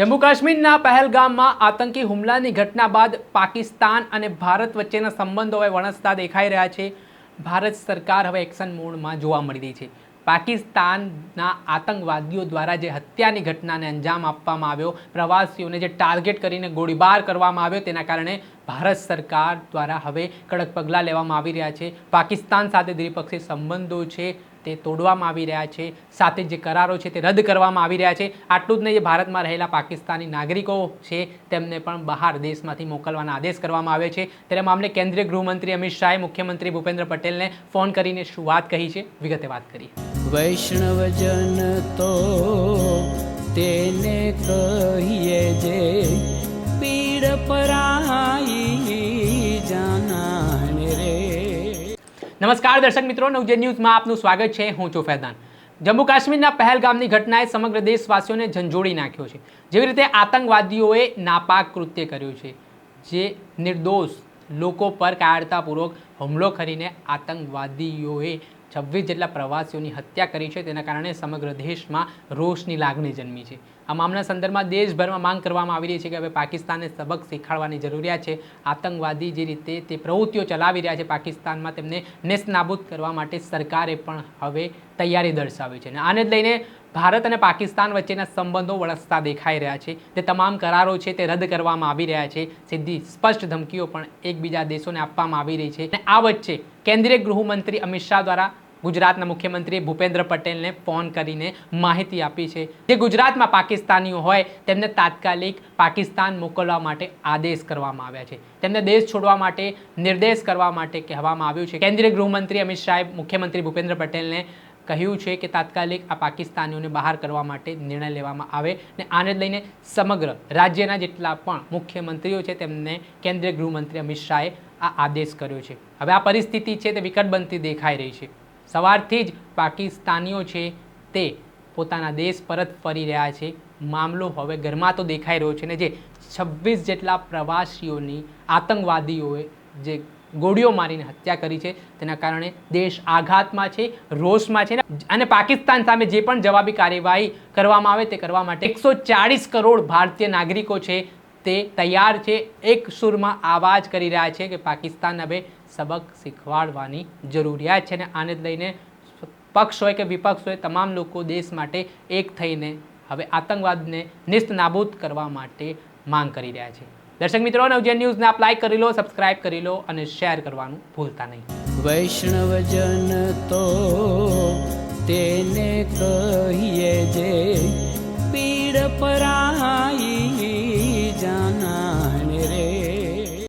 જમ્મુ કાશ્મીરના પહેલગામમાં આતંકી હુમલાની ઘટના બાદ પાકિસ્તાન અને ભારત વચ્ચેના સંબંધો હવે વણસતા દેખાઈ રહ્યા છે. ભારત સરકાર હવે એક્શન મોડમાં જોવા મળી રહી છે. પાકિસ્તાનના આતંકવાદીઓ દ્વારા જે હત્યાની ઘટનાને અંજામ આપવામાં આવ્યો, પ્રવાસીઓને જે ટાર્ગેટ કરીને ગોળીબાર કરવામાં આવ્યો, તેના કારણે ભારત સરકાર દ્વારા હવે કડક પગલાં લેવામાં આવી રહ્યા છે. પાકિસ્તાન સાથે દ્વિપક્ષીય સંબંધો છે. તે તોડવામાં આવી રહ્યા છે. સાથે જે કરારો છે તે રદ કરવામાં આવી રહ્યા છે. આટલું જ નહીં, જે ભારતમાં રહેલા પાકિસ્તાની નાગરિકો છે, તેમને પણ બહાર દેશમાંથી મોકલવાના આદેશ કરવામાં આવે છે. ત્યારે મામલે કેન્દ્રીય ગૃહમંત્રી અમિત શાહે મુખ્યમંત્રી ભૂપેન્દ્ર પટેલને ફોન કરીને શું વાત કહી છે? વિગતે વાત કરી. વૈષ્ણવજન તો તેને કહીએ જે, પીડ પરાઈ નમસ્કાર દર્શક મિત્રો નવજે ન્યૂઝમાં આપનું સ્વાગત છે. હું છું ફૈદાન. જમ્મુ કાશ્મીરના પહેલગામની ઘટનાએ સમગ્ર દેશવાસીઓને ઝંઝોડી નાખ્યો છે. જેવી રીતે આતંકવાદીઓએ નાપાક કૃત્ય કર્યું છે. જે નિર્દોષ લોકો પર કાયરતાપૂર્વક હુમલો કરીને આતંકવાદીઓએ છવ્વીસ જેટલા પ્રવાસીઓની હત્યા કરી છે, તેના કારણે સમગ્ર દેશમાં રોષની લાગણી જન્મી છે. આ મામલા સંદર્ભમાં દેશભરમાં માંગ કરવામાં આવી રહી છે કે હવે પાકિસ્તાનને સબક શીખવાડવાની જરૂરિયાત છે. આતંકવાદી જે રીતે તે પ્રવૃત્તિઓ ચલાવી રહ્યા છે પાકિસ્તાનમાં તેમને નેસ્તનાબૂદ કરવા માટે સરકારે પણ હવે તૈયારી દર્શાવી છે અને આને લઈને ભારત અને પાકિસ્તાન વચ્ચેના સંબંધો વળસતા દેખાઈ રહ્યા છે. તે તમામ કરારો છે તે રદ કરવામાં આવી રહ્યા છે. સીધી સ્પષ્ટ ધમકીઓ પણ એકબીજા દેશોને આપવામાં આવી રહી છે. અને આ વચ્ચે કેન્દ્રીય ગૃહમંત્રી અમિત શાહ દ્વારા ગુજરાતના મુખ્યમંત્રી ભૂપેન્દ્ર પટેલને ફોન કરીને માહિતી આપી છે. જે ગુજરાતમાં પાકિસ્તાનીઓ હોય તેમને તાત્કાલિક પાકિસ્તાન મોકલવા માટે આદેશ કરવામાં આવ્યા છે. તેમને દેશ છોડવા માટે નિર્દેશ કરવા માટે કહેવામાં આવ્યું છે. કેન્દ્રીય ગૃહમંત્રી અમિત શાહે મુખ્યમંત્રી ભૂપેન્દ્ર પટેલને કહ્યું છે કે તાત્કાલિક આ પાકિસ્તાનીઓને બહાર કરવા માટે નિર્ણય લેવામાં આવે ને આને લઈને સમગ્ર રાજ્યના જેટલા પણ મુખ્યમંત્રીઓ છે તેમને કેન્દ્રીય ગૃહમંત્રી અમિત શાહે આ આદેશ કર્યો છે. હવે આ પરિસ્થિતિ છે તે વિકટ બનતી દેખાઈ રહી છે. સવારથી જ પાકિસ્તાનીઓ છે તે પોતાના દેશ પરત ફરી રહ્યા છે. મામલો હવે ગરમાતો દેખાઈ રહ્યો છે ને જે છવ્વીસ જેટલા પ્રવાસીઓની આતંકવાદીઓએ જે ગોળીઓ મારીને હત્યા કરી છે. તેના કારણે દેશ આઘાતમાં છે, રોષમાં છે અને પાકિસ્તાન સામે જે પણ જવાબી કાર્યવાહી કરવામાં આવે તે કરવા માટે એકસો ચાળીસ કરોડ ભારતીય નાગરિકો છે તે તૈયાર છે. એક સુરમાં આવાજ કરી રહ્યા છે કે પાકિસ્તાન હવે સબક શીખવાડવાની જરૂરિયાત છે ને આને લઈને પક્ષ હોય કે વિપક્ષ હોય તમામ લોકો દેશ માટે એક થઈને હવે આતંકવાદને નિસ્ત નાબૂદ કરવા માટે માંગ કરી રહ્યા છે. દર્શક મિત્રો, નવજન ન્યૂઝને આપ લાઈક કરી લો સબસ્ક્રાઇબ કરી લો અને શેર કરવાનું ભૂલતા નહીં. વૈષ્ણવજન તો તેને કહીએ જે પીડ પરાઈ